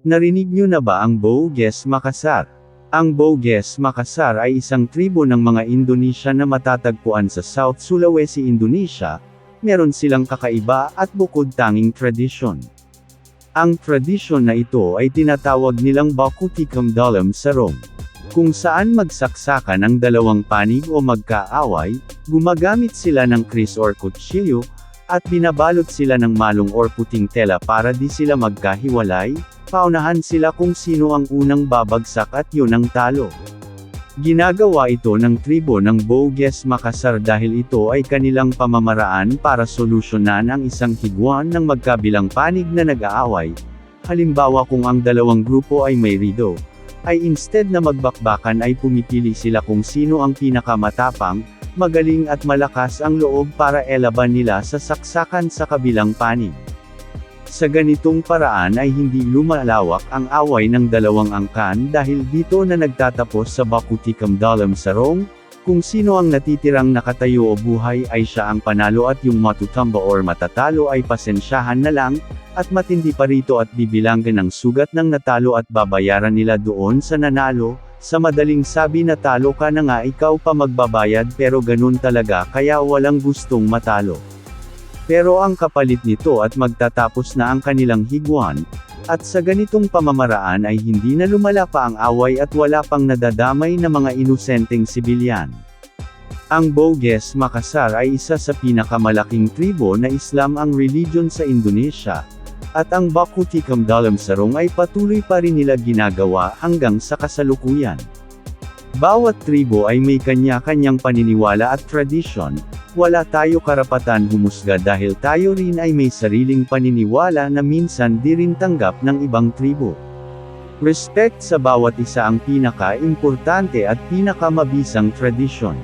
Narinig niyo na ba ang Boges Makassar? Ang Boges Makassar ay isang tribo ng mga Indonesia na matatagpuan sa South Sulawesi, Indonesia. Meron silang kakaiba at bukod tanging tradisyon. Ang tradisyon na ito ay tinatawag nilang Bakutikam Dalam Sarong. Kung saan magsaksakan ang dalawang panig o magkaaway, gumagamit sila ng kris or kutsilyo, at binabalot sila ng malong or puting tela para di sila magkahiwalay, paunahan sila kung sino ang unang babagsak at yun ang talo. Ginagawa ito ng tribo ng Boges Makassar dahil ito ay kanilang pamamaraan para solusyonan ang isang higwan ng magkabilang panig na nag-aaway. Halimbawa kung ang dalawang grupo ay may rido, ay instead na magbakbakan ay pumipili sila kung sino ang pinakamatapang, magaling at malakas ang loob para elaban nila sa saksakan sa kabilang panig. Sa ganitong paraan ay hindi lumalawak ang away ng dalawang angkan dahil dito na nagtatapos sa Bakutikam Dalam Sarong, kung sino ang natitirang nakatayo o buhay ay siya ang panalo at yung matutamba or matatalo ay pasensyahan na lang, at matindi pa rito at bibilanggan ng sugat ng natalo at babayaran nila doon sa nanalo, sa madaling sabi natalo ka na nga ikaw pa magbabayad pero ganun talaga kaya walang gustong matalo. Pero ang kapalit nito at magtatapos na ang kanilang higwan, at sa ganitong pamamaraan ay hindi na lumala pa ang away at wala pang nadadamay na mga inosenteng sibilyan. Ang Boges Makassar ay isa sa pinakamalaking tribo na Islam ang religion sa Indonesia, at ang Bakutikam Dalam Sarong ay patuloy pa rin nila ginagawa hanggang sa kasalukuyan. Bawat tribo ay may kanya-kanyang paniniwala at tradisyon, wala tayo karapatan humusga dahil tayo rin ay may sariling paniniwala na minsan di rin tanggap ng ibang tribo. Respect sa bawat isa ang pinaka-importante at pinakamabisang tradisyon.